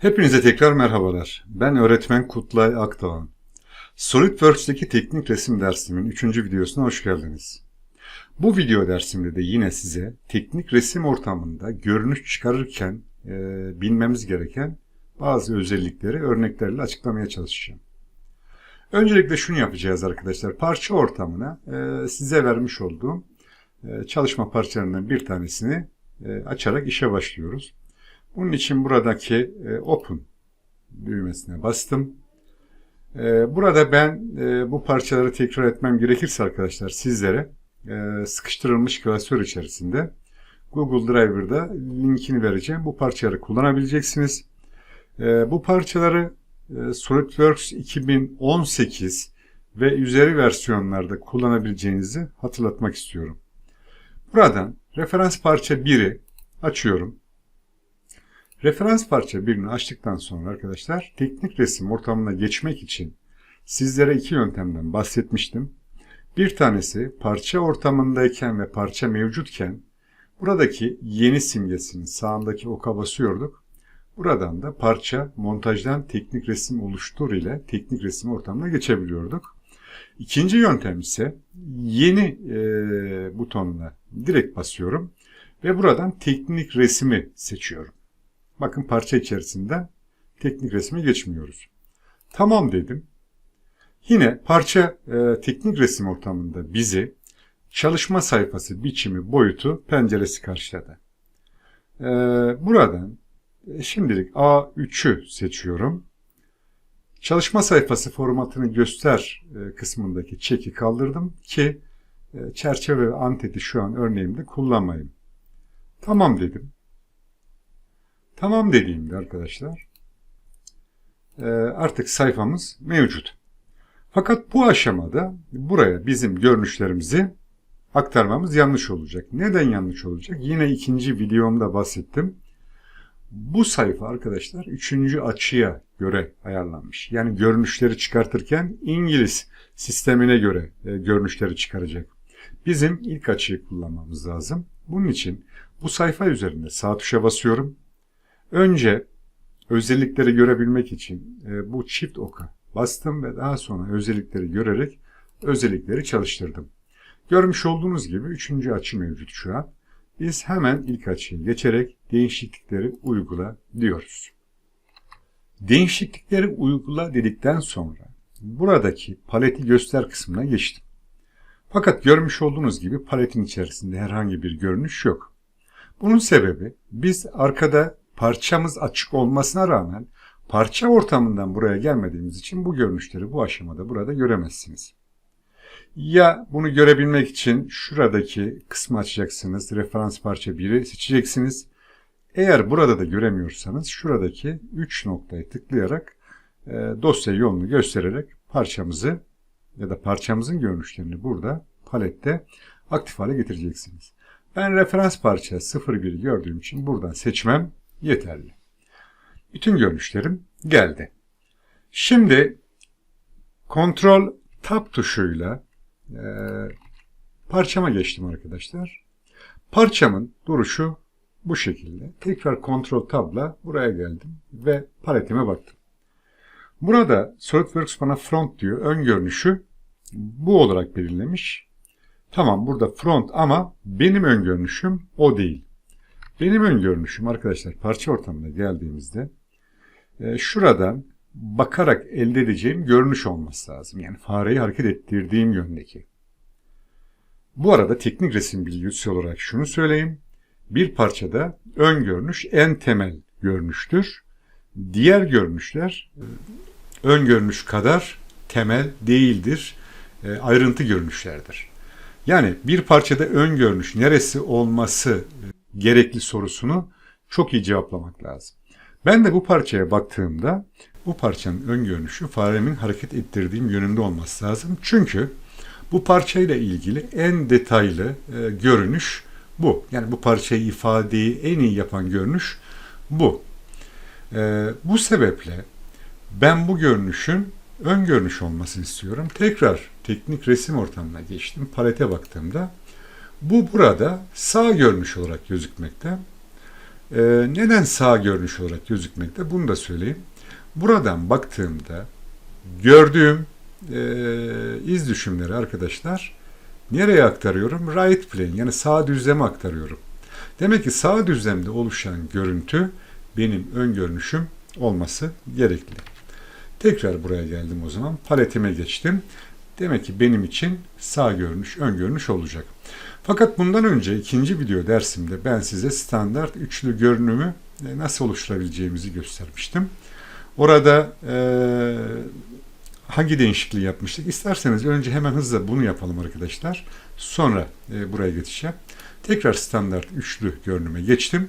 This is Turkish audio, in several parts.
Hepinize tekrar merhabalar. Ben öğretmen Kutlay Akdoğan. SolidWorks'teki teknik resim dersimin 3. videosuna hoş geldiniz. Bu video dersimde de yine size teknik resim ortamında görünüş çıkarırken e, bilmemiz gereken bazı özellikleri örneklerle açıklamaya çalışacağım. Öncelikle şunu yapacağız arkadaşlar. Parça ortamına e, size vermiş olduğum e, çalışma parçalarından bir tanesini e, açarak işe başlıyoruz. Bunun için buradaki e, Open düğmesine bastım. E, burada ben e, bu parçaları tekrar etmem gerekirse arkadaşlar sizlere sıkıştırılmış klasör içerisinde Google Driver'da linkini vereceğim. Bu parçaları kullanabileceksiniz. Bu parçaları SolidWorks 2018 ve üzeri versiyonlarda kullanabileceğinizi hatırlatmak istiyorum. Buradan referans parça 1'i açıyorum. Referans parça birini açtıktan sonra arkadaşlar teknik resim ortamına geçmek için sizlere iki yöntemden bahsetmiştim. Bir tanesi parça ortamındayken ve parça mevcutken buradaki yeni simgesinin sağındaki oka basıyorduk. Buradan da parça montajdan teknik resim oluştur ile teknik resim ortamına geçebiliyorduk. İkinci yöntem ise yeni e, butonuna direkt basıyorum ve buradan teknik resmi seçiyorum. Bakın parça içerisinde teknik resme geçmiyoruz. Tamam dedim. Yine parça e, teknik resim ortamında bizi çalışma sayfası biçimi boyutu penceresi karşıladı. E, buradan e, şimdilik A3'ü seçiyorum. Çalışma sayfası formatını göster e, kısmındaki çeki kaldırdım ki e, çerçeve ve anteti şu an örneğimde kullanmayayım. Tamam dedim. Tamam dediğimde arkadaşlar e, artık sayfamız mevcut. Fakat bu aşamada buraya bizim görünüşlerimizi aktarmamız yanlış olacak. Neden yanlış olacak? Yine ikinci videomda bahsettim. Bu sayfa arkadaşlar üçüncü açıya göre ayarlanmış. Yani görünüşleri çıkartırken İngiliz sistemine göre e, görünüşleri çıkaracak. Bizim ilk açıyı kullanmamız lazım. Bunun için bu sayfa üzerinde sağ tuşa basıyorum. Önce özellikleri görebilmek için e, bu çift oka bastım ve daha sonra özellikleri görerek özellikleri çalıştırdım. Görmüş olduğunuz gibi üçüncü açı mevcut şu an. Biz hemen ilk açıya geçerek değişiklikleri uygula diyoruz. Değişiklikleri uygula dedikten sonra buradaki paleti göster kısmına geçtim. Fakat görmüş olduğunuz gibi paletin içerisinde herhangi bir görünüş yok. Bunun sebebi biz arkada parçamız açık olmasına rağmen parça ortamından buraya gelmediğimiz için bu görünüşleri bu aşamada burada göremezsiniz. Ya bunu görebilmek için şuradaki kısmı açacaksınız. Referans parça 1'i seçeceksiniz. Eğer burada da göremiyorsanız şuradaki 3 noktayı tıklayarak e, dosya yolunu göstererek parçamızı ya da parçamızın görünüşlerini burada palette aktif hale getireceksiniz. Ben referans parça 01'i gördüğüm için buradan seçmem yeterli. Bütün görünüşlerim geldi. Şimdi kontrol tab tuşuyla e, parçama geçtim arkadaşlar. Parçamın duruşu bu şekilde. Tekrar kontrol tabla buraya geldim ve paletime baktım. Burada SolidWorks bana front diyor. Ön görünüşü bu olarak belirlemiş. Tamam burada front ama benim ön görünüşüm o değil. Benim ön görünüşüm arkadaşlar parça ortamına geldiğimizde e, şuradan bakarak elde edeceğim görünüş olması lazım. Yani fareyi hareket ettirdiğim yöndeki. Bu arada teknik resim bilgisi olarak şunu söyleyeyim. Bir parçada ön görünüş en temel görünüştür. Diğer görünüşler e, ön görünüş kadar temel değildir. E, ayrıntı görünüşlerdir. Yani bir parçada ön görünüş neresi olması gerekli sorusunu çok iyi cevaplamak lazım. Ben de bu parçaya baktığımda bu parçanın ön görünüşü faremin hareket ettirdiğim yönünde olması lazım. Çünkü bu parçayla ilgili en detaylı e, görünüş bu. Yani bu parçayı ifadeyi en iyi yapan görünüş bu. E, bu sebeple ben bu görünüşün ön görünüş olmasını istiyorum. Tekrar teknik resim ortamına geçtim. Palete baktığımda bu burada sağ görünüş olarak gözükmekte. Ee, neden sağ görünüş olarak gözükmekte? Bunu da söyleyeyim. Buradan baktığımda gördüğüm e, iz düşümleri arkadaşlar nereye aktarıyorum? Right plane yani sağ düzleme aktarıyorum. Demek ki sağ düzlemde oluşan görüntü benim ön görünüşüm olması gerekli. Tekrar buraya geldim o zaman. Paletime geçtim. Demek ki benim için sağ görünüş, ön görünüş olacak. Fakat bundan önce ikinci video dersimde ben size standart üçlü görünümü e, nasıl oluşturabileceğimizi göstermiştim. Orada e, hangi değişikliği yapmıştık? İsterseniz önce hemen hızla bunu yapalım arkadaşlar. Sonra e, buraya geçeceğim. Tekrar standart üçlü görünüme geçtim.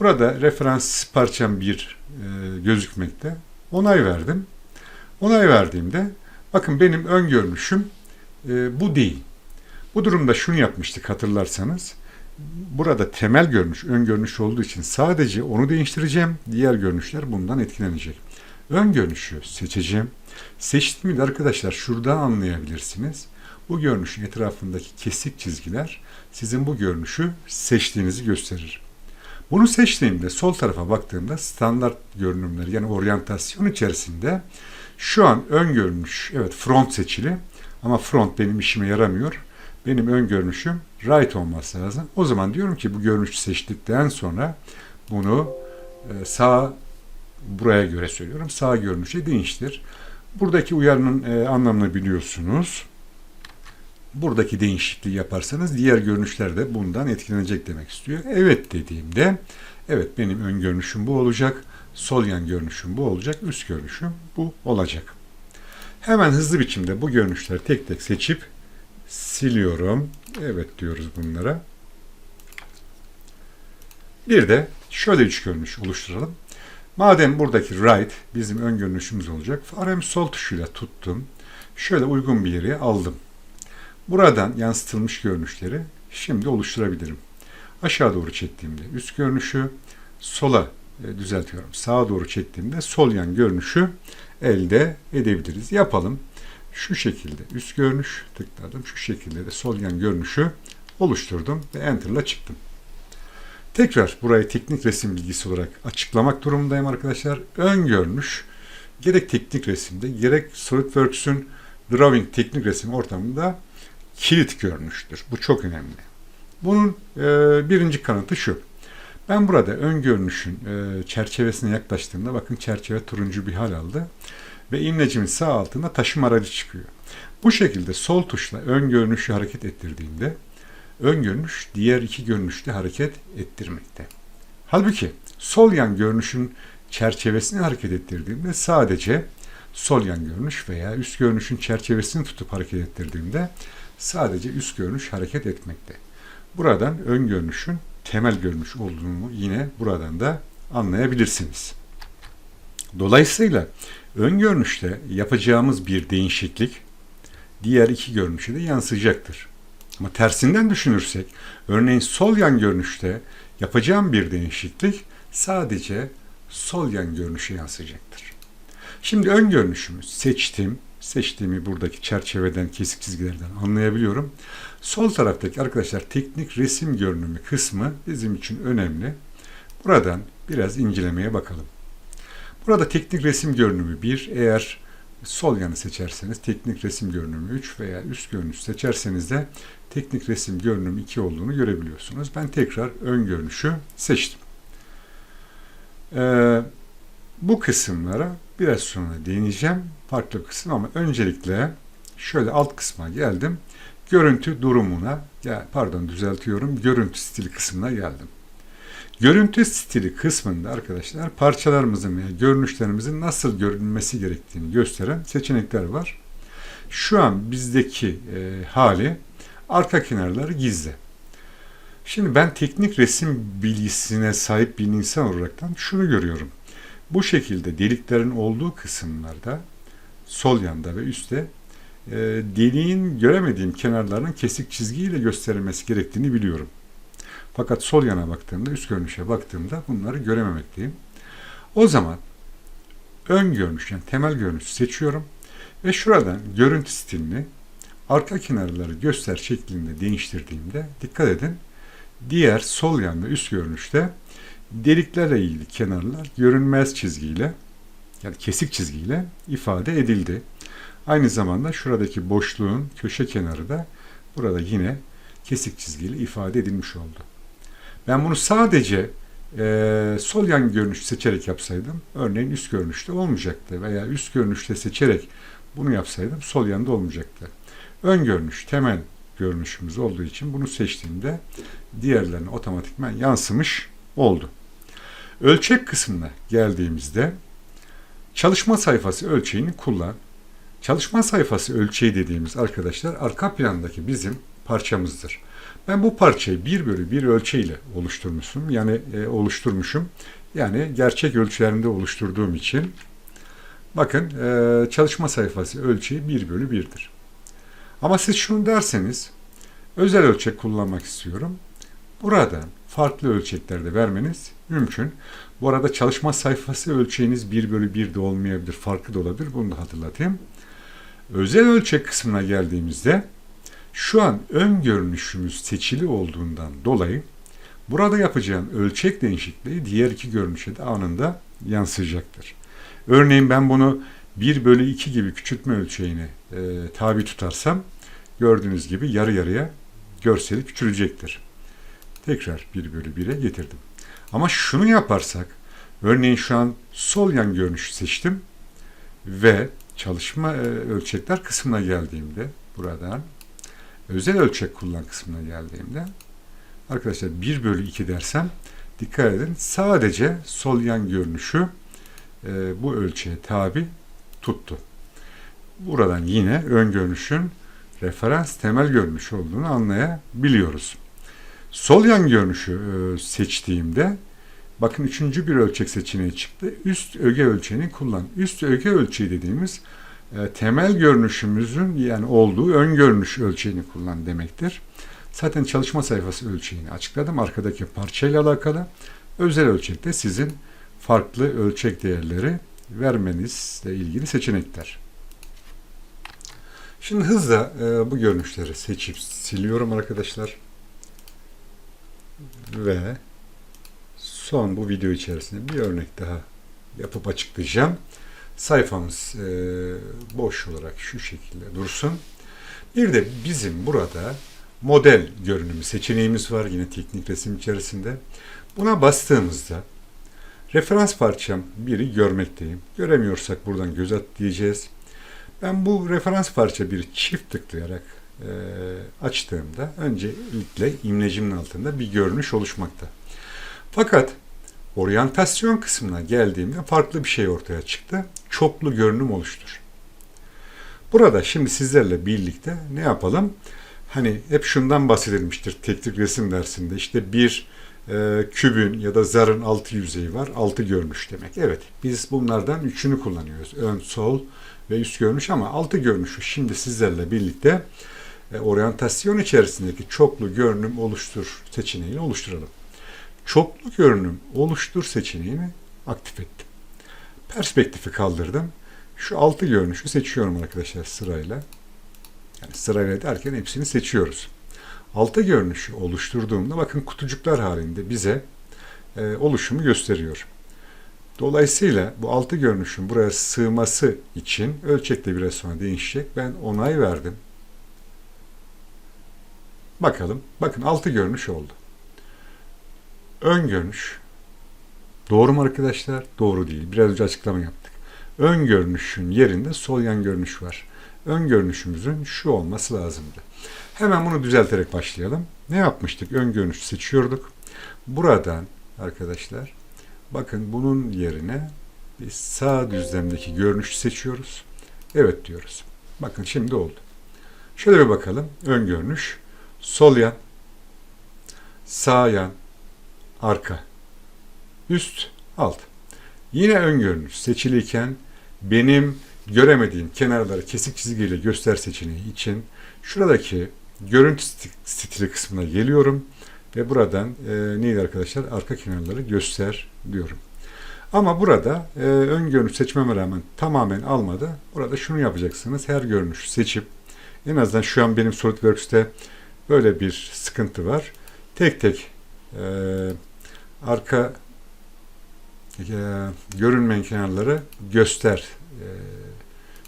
Burada referans parçam 1 e, gözükmekte. Onay verdim. Onay verdiğimde bakın benim ön görünüşüm e, bu değil. Bu durumda şunu yapmıştık hatırlarsanız. Burada temel görünüş, ön görünüş olduğu için sadece onu değiştireceğim. Diğer görünüşler bundan etkilenecek. Ön görünüşü seçeceğim. Seçtiğimde arkadaşlar şurada anlayabilirsiniz. Bu görünüşün etrafındaki kesik çizgiler sizin bu görünüşü seçtiğinizi gösterir. Bunu seçtiğimde sol tarafa baktığımda standart görünümleri yani oryantasyon içerisinde şu an ön görünüş evet front seçili ama front benim işime yaramıyor. Benim ön görünüşüm right olması lazım. O zaman diyorum ki bu görünüşü seçtikten sonra bunu e, sağ buraya göre söylüyorum. Sağ görünüşe değiştir. Buradaki uyarının e, anlamını biliyorsunuz. Buradaki değişikliği yaparsanız diğer görünüşler de bundan etkilenecek demek istiyor. Evet dediğimde evet benim ön görünüşüm bu olacak. Sol yan görünüşüm bu olacak. Üst görünüşüm bu olacak. Hemen hızlı biçimde bu görünüşleri tek tek seçip siliyorum. Evet diyoruz bunlara. Bir de şöyle üç görünüş oluşturalım. Madem buradaki right bizim ön görünüşümüz olacak. Farem sol tuşuyla tuttum. Şöyle uygun bir yere aldım. Buradan yansıtılmış görünüşleri şimdi oluşturabilirim. Aşağı doğru çektiğimde üst görünüşü, sola e, düzeltiyorum. Sağa doğru çektiğimde sol yan görünüşü elde edebiliriz. Yapalım. Şu şekilde üst görünüş tıkladım. Şu şekilde de sol yan görünüşü oluşturdum ve Enter'la çıktım. Tekrar burayı teknik resim bilgisi olarak açıklamak durumundayım arkadaşlar. Ön görünüş gerek teknik resimde gerek SolidWorks'ün drawing teknik resim ortamında kilit görünüştür. Bu çok önemli. Bunun e, birinci kanıtı şu. Ben burada ön görünüşün e, çerçevesine yaklaştığımda bakın çerçeve turuncu bir hal aldı ve imlecimin sağ altında taşıma aracı çıkıyor. Bu şekilde sol tuşla ön görünüşü hareket ettirdiğimde ön görünüş diğer iki görünüşte hareket ettirmekte. Halbuki sol yan görünüşün çerçevesini hareket ettirdiğimde sadece sol yan görünüş veya üst görünüşün çerçevesini tutup hareket ettirdiğimde sadece üst görünüş hareket etmekte. Buradan ön görünüşün temel görünüş olduğunu yine buradan da anlayabilirsiniz. Dolayısıyla ön görünüşte yapacağımız bir değişiklik diğer iki görünüşe de yansıyacaktır. Ama tersinden düşünürsek, örneğin sol yan görünüşte yapacağım bir değişiklik sadece sol yan görünüşe yansıyacaktır. Şimdi ön görünüşümü seçtim. Seçtiğimi buradaki çerçeveden, kesik çizgilerden anlayabiliyorum. Sol taraftaki arkadaşlar teknik resim görünümü kısmı bizim için önemli. Buradan biraz incelemeye bakalım. Burada teknik resim görünümü 1. Eğer sol yanı seçerseniz teknik resim görünümü 3 veya üst görünüş seçerseniz de teknik resim görünümü 2 olduğunu görebiliyorsunuz. Ben tekrar ön görünüşü seçtim. Ee, bu kısımlara biraz sonra değineceğim. Farklı kısım ama öncelikle şöyle alt kısma geldim. Görüntü durumuna, ya pardon düzeltiyorum, görüntü stili kısmına geldim. Görüntü stili kısmında arkadaşlar parçalarımızın veya görünüşlerimizin nasıl görünmesi gerektiğini gösteren seçenekler var. Şu an bizdeki e, hali arka kenarları gizli. Şimdi ben teknik resim bilgisine sahip bir insan olaraktan şunu görüyorum. Bu şekilde deliklerin olduğu kısımlarda sol yanda ve üstte e, deliğin göremediğim kenarlarının kesik çizgiyle gösterilmesi gerektiğini biliyorum. Fakat sol yana baktığımda, üst görünüşe baktığımda bunları görememekteyim. O zaman ön görünüş yani temel görünüşü seçiyorum ve şuradan görüntü stilini arka kenarları göster şeklinde değiştirdiğimde dikkat edin diğer sol yan üst görünüşte deliklerle ilgili kenarlar görünmez çizgiyle yani kesik çizgiyle ifade edildi. Aynı zamanda şuradaki boşluğun köşe kenarı da burada yine kesik çizgiyle ifade edilmiş oldu. Ben bunu sadece e, sol yan görünüş seçerek yapsaydım örneğin üst görünüşte olmayacaktı veya üst görünüşte seçerek bunu yapsaydım sol yanda olmayacaktı. Ön görünüş temel görünüşümüz olduğu için bunu seçtiğimde diğerlerine otomatikman yansımış oldu. Ölçek kısmına geldiğimizde çalışma sayfası ölçeğini kullan. Çalışma sayfası ölçeği dediğimiz arkadaşlar arka plandaki bizim parçamızdır. Ben bu parçayı 1 bölü 1 ölçeğiyle oluşturmuşum. Yani e, oluşturmuşum. Yani gerçek ölçülerinde oluşturduğum için bakın e, çalışma sayfası ölçeği 1 bölü 1'dir. Ama siz şunu derseniz özel ölçek kullanmak istiyorum. Buradan farklı ölçeklerde vermeniz mümkün. Bu arada çalışma sayfası ölçeğiniz 1 bölü 1 de olmayabilir. Farklı da olabilir. Bunu da hatırlatayım. Özel ölçek kısmına geldiğimizde şu an ön görünüşümüz seçili olduğundan dolayı burada yapacağım ölçek değişikliği diğer iki görünüşe de anında yansıyacaktır. Örneğin ben bunu 1 bölü 2 gibi küçültme ölçeğine e, tabi tutarsam gördüğünüz gibi yarı yarıya görseli küçülecektir. Tekrar 1 bölü 1'e getirdim. Ama şunu yaparsak örneğin şu an sol yan görünüşü seçtim ve çalışma e, ölçekler kısmına geldiğimde buradan özel ölçek kullan kısmına geldiğimde arkadaşlar 1 bölü 2 dersem dikkat edin sadece sol yan görünüşü e, bu ölçeğe tabi tuttu. Buradan yine ön görünüşün referans temel görünüş olduğunu anlayabiliyoruz. Sol yan görünüşü e, seçtiğimde bakın üçüncü bir ölçek seçeneği çıktı. Üst öge ölçeğini kullan. Üst öge ölçeği dediğimiz e, temel görünüşümüzün yani olduğu ön görünüş ölçeğini kullan demektir. Zaten çalışma sayfası ölçeğini açıkladım. Arkadaki parçayla alakalı. Özel ölçekte sizin farklı ölçek değerleri vermenizle ilgili seçenekler. Şimdi hızla e, bu görünüşleri seçip siliyorum arkadaşlar. Ve son bu video içerisinde bir örnek daha yapıp açıklayacağım. Sayfamız e, boş olarak şu şekilde dursun. Bir de bizim burada model görünümü seçeneğimiz var yine teknik resim içerisinde. Buna bastığımızda referans parçam biri görmekteyim. Göremiyorsak buradan göz at diyeceğiz. Ben bu referans parça bir çift tıklayarak e, açtığımda öncelikle imlecimin altında bir görünüş oluşmakta. Fakat oryantasyon kısmına geldiğimde farklı bir şey ortaya çıktı. Çoklu görünüm oluştur. Burada şimdi sizlerle birlikte ne yapalım? Hani hep şundan bahsedilmiştir teknik resim dersinde. İşte bir e, kübün ya da zarın altı yüzeyi var. Altı görünüş demek. Evet biz bunlardan üçünü kullanıyoruz. Ön, sol ve üst görünüş ama altı görünüşü şimdi sizlerle birlikte e, oryantasyon içerisindeki çoklu görünüm oluştur seçeneğini oluşturalım. Çoklu görünüm oluştur seçeneğini aktif ettim. Perspektifi kaldırdım. Şu altı görünüşü seçiyorum arkadaşlar sırayla. Yani sırayla derken hepsini seçiyoruz. Altı görünüşü oluşturduğumda bakın kutucuklar halinde bize e, oluşumu gösteriyor. Dolayısıyla bu altı görünüşün buraya sığması için ölçek de biraz sonra değişecek. Ben onay verdim. Bakalım. Bakın altı görünüş oldu. Ön görünüş. Doğru mu arkadaşlar? Doğru değil. Biraz önce açıklama yaptık. Ön görünüşün yerinde sol yan görünüş var. Ön görünüşümüzün şu olması lazımdı. Hemen bunu düzelterek başlayalım. Ne yapmıştık? Ön görünüşü seçiyorduk. Buradan arkadaşlar bakın bunun yerine bir sağ düzlemdeki görünüşü seçiyoruz. Evet diyoruz. Bakın şimdi oldu. Şöyle bir bakalım. Ön görünüş. Sol yan. Sağ yan. Arka. Üst. Alt. Yine ön görünüş seçiliyken benim göremediğim kenarları kesik çizgiyle göster seçeneği için şuradaki görüntü stili kısmına geliyorum ve buradan e, neydi arkadaşlar arka kenarları göster diyorum. Ama burada e, ön görünüş seçmeme rağmen tamamen almadı. Burada şunu yapacaksınız. Her görünüşü seçip en azından şu an benim SolidWorks'te böyle bir sıkıntı var. Tek tek e, arka e, görünmeyen kenarları göster e,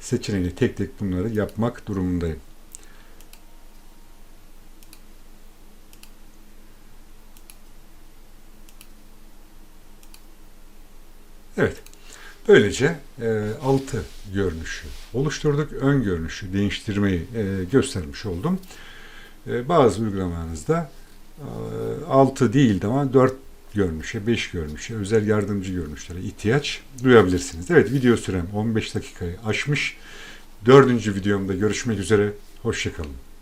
seçeneğiyle tek tek bunları yapmak durumundayım. Evet. Böylece e, altı görünüşü oluşturduk. Ön görünüşü değiştirmeyi e, göstermiş oldum. E, bazı uygulamalarınızda e, 6 değildi ama 4 görünüşe, 5 görünüşe, özel yardımcı görünüşlere ihtiyaç duyabilirsiniz. Evet video sürem 15 dakikayı aşmış. Dördüncü videomda görüşmek üzere. Hoşçakalın.